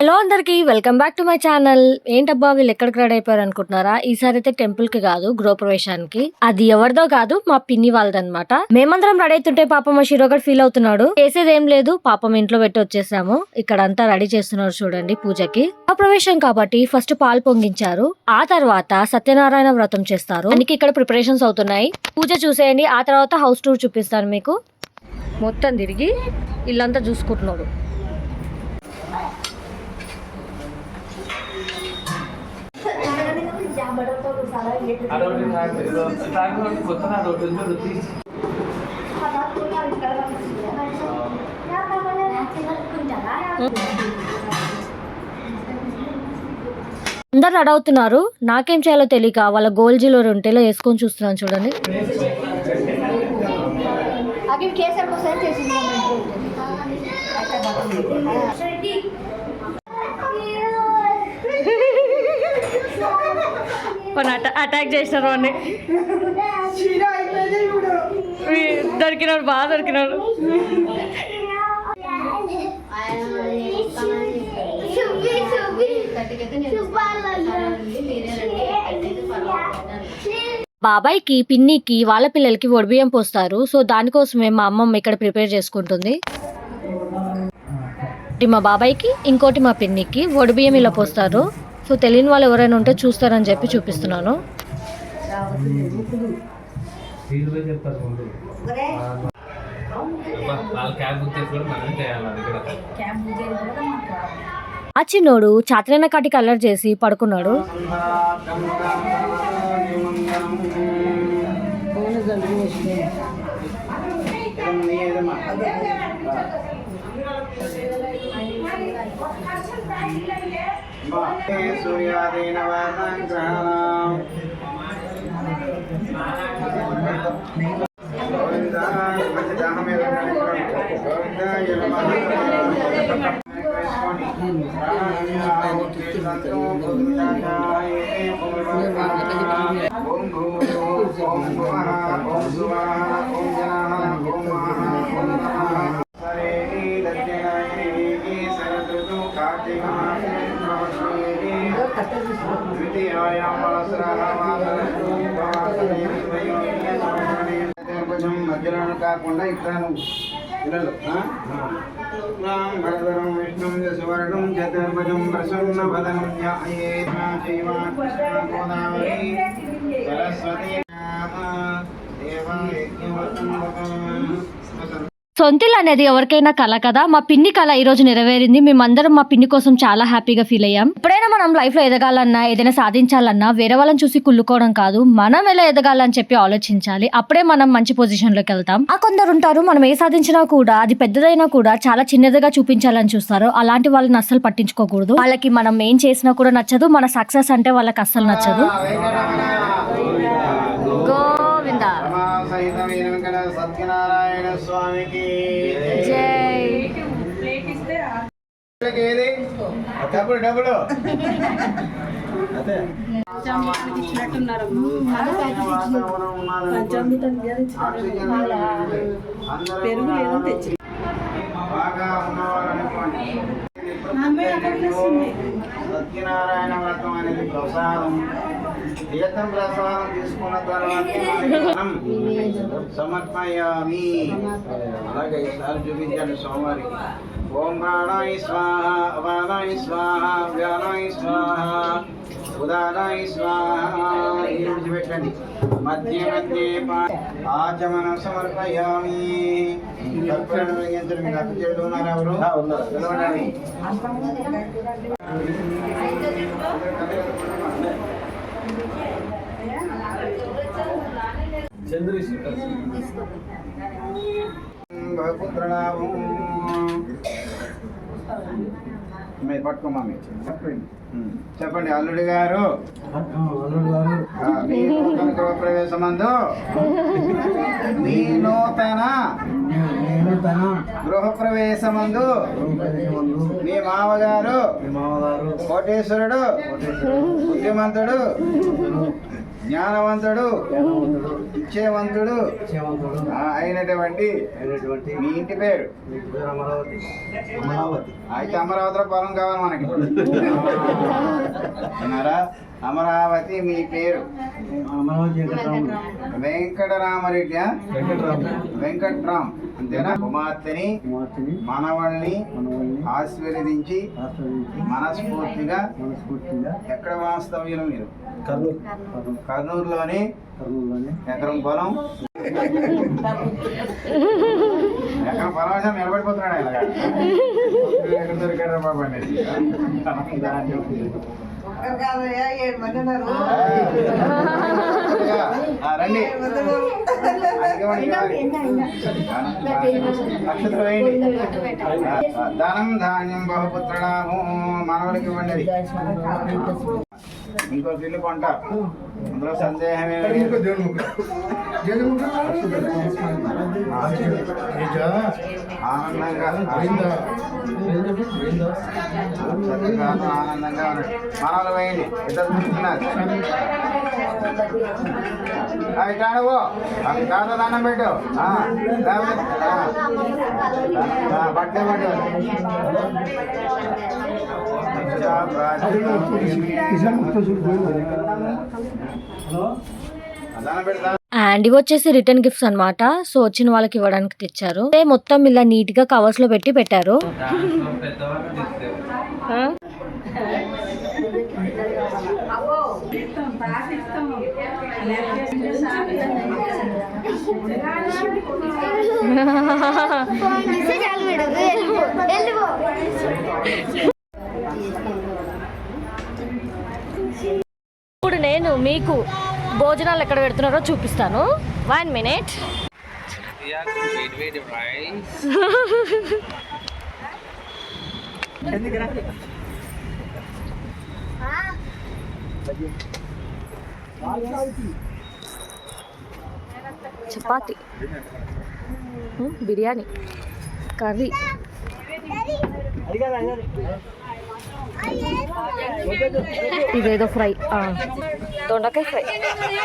Hello అందరికీ welcome back to my channel ఏంటబ్బా వీళ్ళు ఎక్కడికి రెడీ అయిపోయారు అనుకుంటున్నారా? ఈసారి అయితే టెంపుల్కి కాదు గృహప్రవేశానికి. అది ఎవరిదో కాదు మా పిన్ని వాళ్ళదన్నమాట. మేమందరం రెడీ అవుతుంటే పాపం మా శిరోగడ్ ఫీల్ అవుతున్నాడు. చేసేది ఏం లేదు పాపం ఇంట్లో పెట్టి వచ్చేసాము. ఇక్కడ అంతా రెడీ చేస్తున్నారు చూడండి పూజకి. గృహప్రవేశం కాబట్టి ఫస్ట్ పాలు పొంగించారు. ఆ తర్వాత సత్యనారాయణ వ్రతం చేస్తారు. దానికి ఇక్కడ ప్రిపరేషన్స్ అవుతున్నాయి. పూజ చూసేయండి ఆ తర్వాత హౌస్ టూర్ చూపిస్తాను మీకు. మొత్తం తిరిగి ఇల్లంతా చూసుకుంటున్నాడు. అందరు అడవుతున్నారు. నాకేం చేయాలో తెలియక వాళ్ళ గోల్ జీలో రొంటేలో వేసుకొని చూస్తున్నాను చూడండి. అక్కడ కేసర్ కోసం చేసింది? అటాక్ చేసినారు అని దొరికినాడు బాగా దొరికినాడు. బాబాయ్కి పిన్నికి వాళ్ళ పిల్లలకి ఒడిబియ్యం పోస్తారు. సో దానికోసమే మా అమ్మమ్మ ఇక్కడ ప్రిపేర్ చేసుకుంటుంది. ఒకటి మా బాబాయ్కి ఇంకోటి మా పిన్నికి ఒడిబియ్యం ఇలా పోస్తారు. సో తెలియని వాళ్ళు ఎవరైనా ఉంటే చూస్తారని చెప్పి చూపిస్తున్నాను. ఆ చిన్నోడు చాతరైన కాటికి వాళ్ళ చేసి పడుకున్నాడు. మనం కూడా ఆ చిన్నోడు చాత్రైన కాటికి అల్లరి చేసి పడుకున్నాడు సూర్యాదీన గ్రహణం కొంచెం మధ్యలో కాకుండా ఇక్కడ పిల్లలు భరధరం విష్ణుం సువర్ణం చతుర్భుజం ప్రసన్న పదం గోదావరి సరస్వతి సొంతిల్ అనేది ఎవరికైనా కళ కదా? మా పిన్ని కళ ఈ రోజు నెరవేరింది. మేమందరం మా పిన్ని కోసం చాలా హ్యాపీగా ఫీల్ అయ్యాం. ఎప్పుడైనా మనం లైఫ్లో ఎదగాలన్నా ఏదైనా సాధించాలన్నా వేరే వాళ్ళని చూసి కుళ్ళుకోవడం కాదు. మనం ఎలా ఎదగాలని చెప్పి ఆలోచించాలి. అప్పుడే మనం మంచి పొజిషన్లోకి వెళ్తాం. ఆ కొందరు ఉంటారు. మనం ఏ సాధించినా కూడా అది పెద్దదైనా కూడా చాలా చిన్నదిగా చూపించాలని చూస్తారు. అలాంటి వాళ్ళని అస్సలు పట్టించుకోకూడదు. వాళ్ళకి మనం ఏం చేసినా కూడా నచ్చదు. మన సక్సెస్ అంటే వాళ్ళకి అస్సలు నచ్చదు. ఏది? డబ్బులు డబ్బులు పెరుగు లేదని తెచ్చి బాగా ఉన్నవారనుకోండి. సత్యనారాయణ వ్రతం అనేది ప్రసాదం. తీర్థం ప్రసాదం తీసుకున్న తర్వాత మనం సమర్పయామి. అలాగే ఈసారి చూపించండి సోమవారికి ఓం ప్రాణాయ స్వాహ అపానాయ స్వాహ వ్యానాయ స్వాహ ఉదానాయ స్వాహ ఈ విడిచిపెట్టండి మధ్య మధ్య ఆచమన సమర్పయామి. మీకు ఎవరు? పిలవండి చంద్రశేఖర్ భగపుత్రనామం మీరు పట్టుకోమా మీరు చెప్పండి అల్లుడి గారు. మీ నూతన గృహప్రవేశమందు మీ నూతన గృహప్రవేశమందు మీ మామగారు. కోటేశ్వరుడు. బుద్ధిమంతుడు. జ్ఞానవంతుడు. ఆ, అయినటువంటి మీ ఇంటి పేరు? అమరావతి. అమరావతి. అయితే అమరావతిలో పొలం కావాలి మనకి. అమరావతి మీ పేరు? వెంకటరామరెడ్డి వెంకట్రామ్. అంతేనా? కుమార్తెని మనవల్ని ఆశీర్వదించి మనస్ఫూర్తిగా మనస్ఫూర్తిగా ఎక్కడ వాస్తవ్యులు మీరు? కర్నూలు. కర్నూలులోని? ఎకరం పొలం? ఎకరం పొలం వేసాం నిలబడిపోతున్నాడు ఎక్కడ దొరికాడు బాబు అనేది ఆ, రండి. నక్షత్రం వేయండి ఆ, ధనం ధాన్యం బహుపుత్రనాము మనవడికి ఇవ్వండి ఇంకో ఇల్లు కొంటారు అందులో సందేహం. ఆనందంగా ఆనందంగా ఉండండి. మనవలు వేయండి ఇద్దరు చూస్తున్నారు దండం పెట్టు. అండ్ ఇవి వచ్చేసి రిటర్న్ గిఫ్ట్స్ అన్నమాట. సో వచ్చిన వాళ్ళకి ఇవ్వడానికి తెచ్చారు. అంటే మొత్తం ఇలా నీట్గా కవర్స్లో పెట్టి పెట్టారు చాలు మేడం వెళ్ళిపో వెళ్ళిపో ఇప్పుడు నేను మీకు భోజనాలు ఎక్కడ పెడుతున్నారో చూపిస్తాను. వన్ మినిట్ ఇయాక వేడి వేడి రైస్ చపాతి. బిర్యానీ. కర్రీ. ఇదేదో ఫ్రై. దొండకాయ ఫ్రై.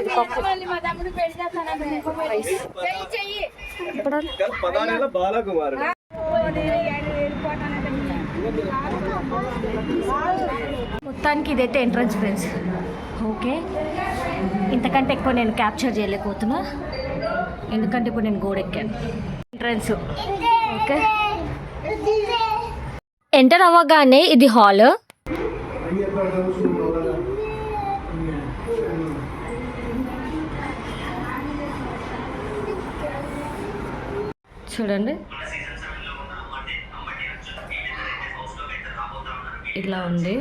ఇది పప్పు. రైస్. అప్పడాలు. మొత్తానికి ఇదైతే ఎంట్రన్స్ ఫ్రెండ్స్ ఓకే ఇంతకంటే ఎక్కువ నేను క్యాప్చర్ చేయలేకపోతున్నా. ఎందుకంటే ఇప్పుడు నేను గోడెక్కాను. ఎంట్రన్స్ ఓకే ఎంటర్ అవ్వగానే ఇది హాల్ చూడండి. ఇట్లా ఉంది.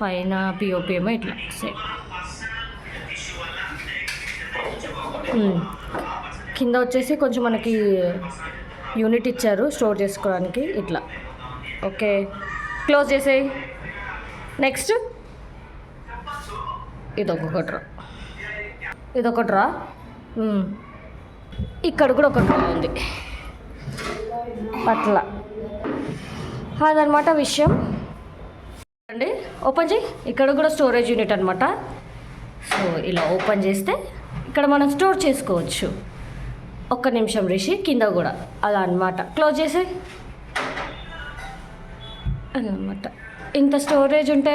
పైన పిఓపి ఏమో ఇట్లా సేమ్ కింద వచ్చేసి కొంచెం మనకి యూనిట్ ఇచ్చారు స్టోర్ చేసుకోవడానికి ఇట్లా. ఓకే. క్లోజ్ చేసేయి. నెక్స్ట్ ఇదొక డ్రా ఇదొక డ్రా ఇక్కడ కూడా ఒక డ్రా ఉంది. అట్లా అదనమాట విషయం. అండి ఓపెన్ చేయి. ఇక్కడ కూడా స్టోరేజ్ యూనిట్ అనమాట సో ఇలా ఓపెన్ చేస్తే ఇక్కడ మనం స్టోర్ చేసుకోవచ్చు. ఒక్క నిమిషం రిషి కింద కూడా. అలా అన్నమాట. క్లోజ్ చేసి అనమాట ఇంత స్టోరేజ్ ఉంటే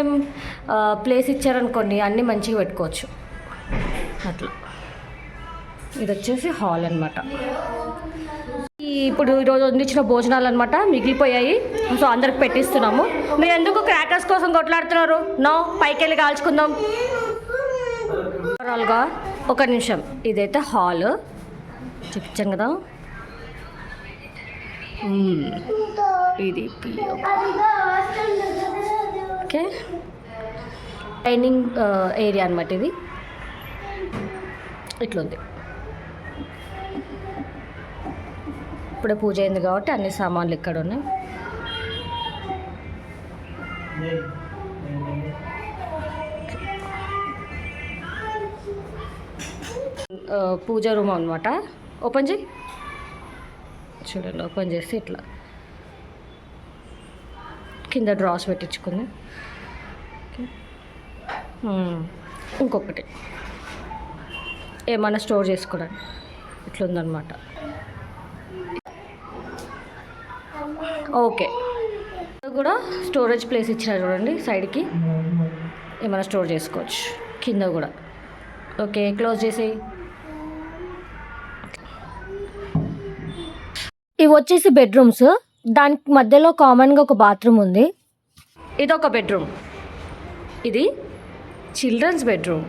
ప్లేస్ ఇచ్చారనుకోండి అన్నీ మంచిగా పెట్టుకోవచ్చు. అట్లా. ఇది వచ్చేసి హాల్ అనమాట ఇప్పుడు ఈరోజు అందించిన భోజనాలు అనమాట మిగిలిపోయాయి. సో అందరికి పెట్టిస్తున్నాము. మీరు ఎందుకు క్రాకర్స్ కోసం కొట్లాడుతున్నారు? నో పైకి వెళ్ళి కాల్చుకుందాం. ఓవరాల్గా ఒక నిమిషం. ఇదైతే హాల్ చూపించాను కదా. ఇది ఓకే. డైనింగ్ ఏరియా అనమాట ఇది. ఇట్లుంది. ఇప్పుడే పూజ అయింది కాబట్టి అన్ని సామాన్లు ఇక్కడ ఉన్నాయి. పూజ రూమ్ అనమాట ఓపెన్ చేయి. చూడండి ఓపెన్ చేసి ఇట్లా కింద డ్రాస్ పెట్టించుకుంది. ఇంకొకటి. ఏమైనా స్టోర్ చేసుకోవడానికి ఇట్లుందనమాట ఓకే. కూడా స్టోరేజ్ ప్లేస్ ఇచ్చినారు చూడండి సైడ్కి ఏమైనా స్టోర్ చేసుకోవచ్చు కింద కూడా. ఓకే క్లోజ్ చేసి ఇవి వచ్చేసి బెడ్రూమ్స్ దానికి మధ్యలో కామన్గా ఒక బాత్రూమ్ ఉంది. ఇది ఒక బెడ్రూమ్ ఇది చిల్డ్రన్స్ బెడ్రూమ్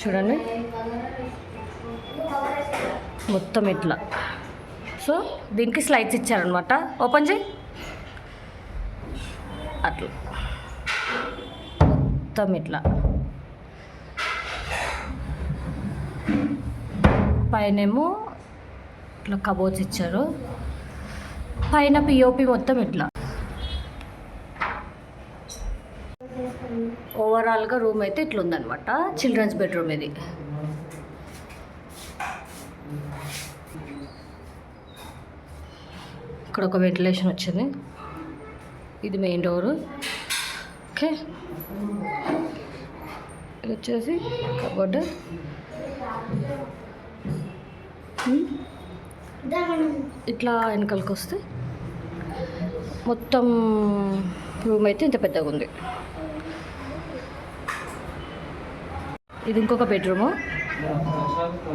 చూడండి. మొత్తం ఇట్లా. సో దీనికి స్లైడ్స్ ఇచ్చారనమాట ఓపెన్ చేయి. అట్లా. మొత్తం ఇట్లా. పైనేమో ఇట్లా కబోర్డ్స్ ఇచ్చారు. పైన పిఓపి మొత్తం ఇట్లా. ఓవరాల్గా రూమ్ అయితే ఇట్లా ఉందనమాట చిల్డ్రన్స్ బెడ్రూమ్ ఇది. ఇక్కడ ఒక వెంటిలేషన్ వచ్చింది. ఇది మెయిన్ డోరు. ఓకే. ఇది వచ్చేసి కబోర్డ్. ఇట్లా వెనకలకి వస్తే మొత్తం రూమ్ అయితే ఇంత పెద్దగా ఉంది. ఇది ఇంకొక బెడ్రూము.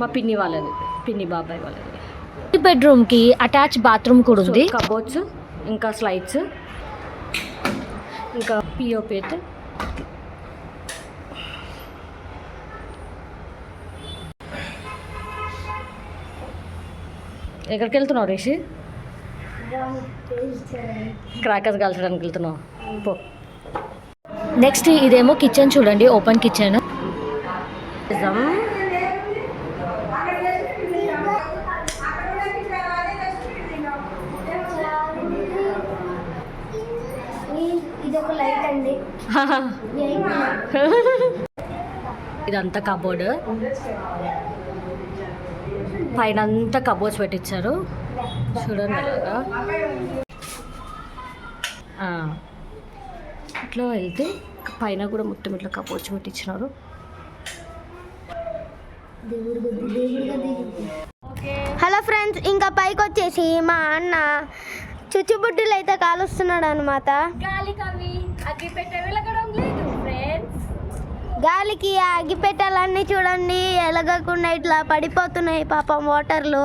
మా పిన్ని వాళ్ళది. పిన్ని బాబాయ్ వాళ్ళది. ఈ బెడ్రూమ్కి అటాచ్ బాత్రూమ్ కూడా ఉంది. కబోర్డ్స్ ఇంకా స్లైడ్స్ ఇంకా పిఓపి అయితే. ఎక్కడికి వెళ్తున్నావు రిషి? క్రాకర్స్ కాల్చడానికి వెళ్తున్నావు. పో. నెక్స్ట్ ఇదేమో కిచెన్ చూడండి ఓపెన్ కిచెన్ ఇది ఒక లైట్ అండి ఇదంతా కబోర్డ్ పైన అంతా కబోర్డ్స్ పెట్టించారు చూడండి అలాగా. ఇట్లా వెళ్తే పైన కూడా మొత్తం ఇట్లా కబోర్డ్స్ పెట్టించినారు హలో ఫ్రెండ్స్ ఇంకా పైకి వచ్చేసి మా అన్న చుచ్చుబుడ్డులు అయితే కాలుస్తున్నాడు అనమాట గాలికి ఆ అగ్గిపెట్టెలన్నీ చూడండి ఎలగకుండా ఇట్లా పడిపోతున్నాయి పాపం వాటర్లో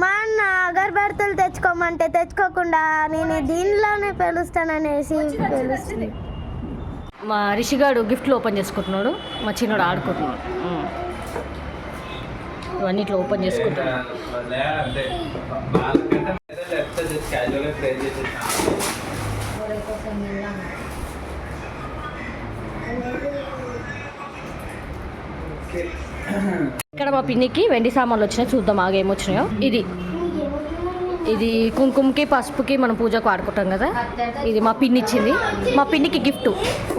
మా అన్న అగరబత్తలు తెచ్చుకోమంటే తెచ్చుకోకుండా నేను దీనిలోనే పెలుస్తాననేసి పెలుస్తుంది మా రిషిగాడు గిఫ్ట్లు ఓపెన్ చేసుకుంటున్నాడు మా చిన్నోడు ఆడుకుంటున్నాడు. ఇవన్నీ ఇట్లా ఓపెన్ చేసుకుంటున్నాడు అంటే వాళ్ళకంటే క్యాజువల్గా ట్రై చేసేసాను ఇక్కడ మా పిన్నికి వెండి సామాన్లు వచ్చినాయి. చూద్దాం ఆగా ఏమొచ్చినాయో. ఇది. ఇది కుంకుమకి పసుపుకి మనం పూజకు వాడుకుంటాం కదా. ఇది మా పిన్ని ఇచ్చింది మా పిన్నికి గిఫ్ట్.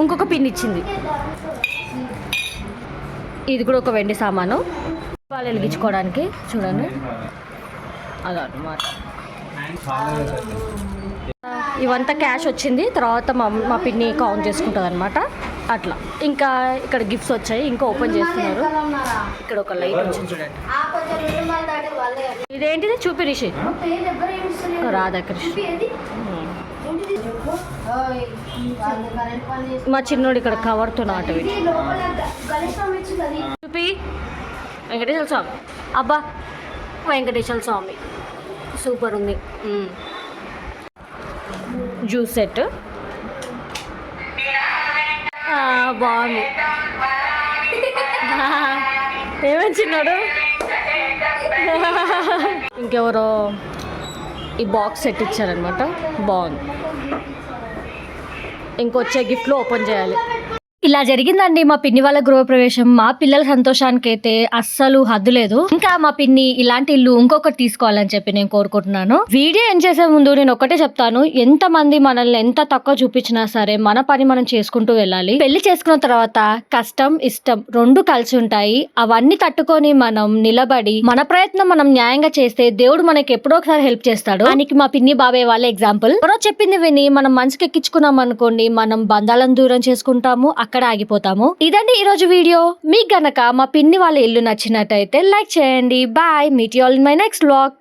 ఇంకొక పిన్ని ఇచ్చింది ఇది కూడా ఒక వెండి సామాను. వాళ్ళు వెలిగించుకోవడానికి చూడండి. అదన్నమాట. ఇవంతా క్యాష్ వచ్చింది. తర్వాత మా మా పిన్ని కౌంట్ చేసుకుంటుంది అనమాట అట్లా. ఇంకా ఇక్కడ గిఫ్ట్స్ వచ్చాయి. ఇంకా ఓపెన్ చేస్తున్నారు. ఇక్కడ ఒక లైట్ వచ్చింది చూడండి. ఇదేంటిది? చూపి రిషి. రాధాకృష్ణ. మా చిన్నోడు ఇక్కడ కవర్తో నాటు చూపి. వెంకటేశ్వర స్వామి. అబ్బా వెంకటేశ్వర స్వామి. సూపర్ ఉంది. Juice set. బాగుంది. ఏమని చిన్నాడు ఇంకెవరో ఈ బాక్స్ సెట్ ఇచ్చారనమాట బాగుంది. ఇంకొచ్చే గిఫ్ట్లో ఓపెన్ చేయాలి. ఇలా జరిగిందండి మా పిన్ని వాళ్ళ గృహప్రవేశం. మా పిల్లల సంతోషానికి అయితే అస్సలు హద్దు లేదు. ఇంకా మా పిన్ని ఇలాంటి ఇల్లు ఇంకొకటి తీసుకోవాలని చెప్పి నేను కోరుకుంటున్నాను. వీడియో ఏం చేసే ముందు నేను ఒకటే చెప్తాను. ఎంత మంది మనల్ని ఎంత తక్కువ చూపించినా సరే మన పని మనం చేసుకుంటూ వెళ్ళాలి. పెళ్ళి చేసుకున్న తర్వాత కష్టం ఇష్టం రెండు కలిసి ఉంటాయి. అవన్నీ తట్టుకొని మనం నిలబడి మన ప్రయత్నం మనం న్యాయంగా చేస్తే దేవుడు మనకి ఎప్పుడో ఒకసారి హెల్ప్ చేస్తాడు. దానికి మా పిన్ని బాబాయ్ వాళ్ళ ఎగ్జాంపుల్. ఎవరో చెప్పింది విని మనం మనసుకి ఎక్కించుకున్నాం అనుకోండి మనం బంధాలను దూరం చేసుకుంటాము. అక్కడ అక్కడ ఆగిపోతాము? ఇదండి ఈ రోజు వీడియో. మీకు గనక మా పిన్ని వాళ్ళ ఇల్లు నచ్చినట్టయితే లైక్ చేయండి. Bye. Meet you all in my next vlog.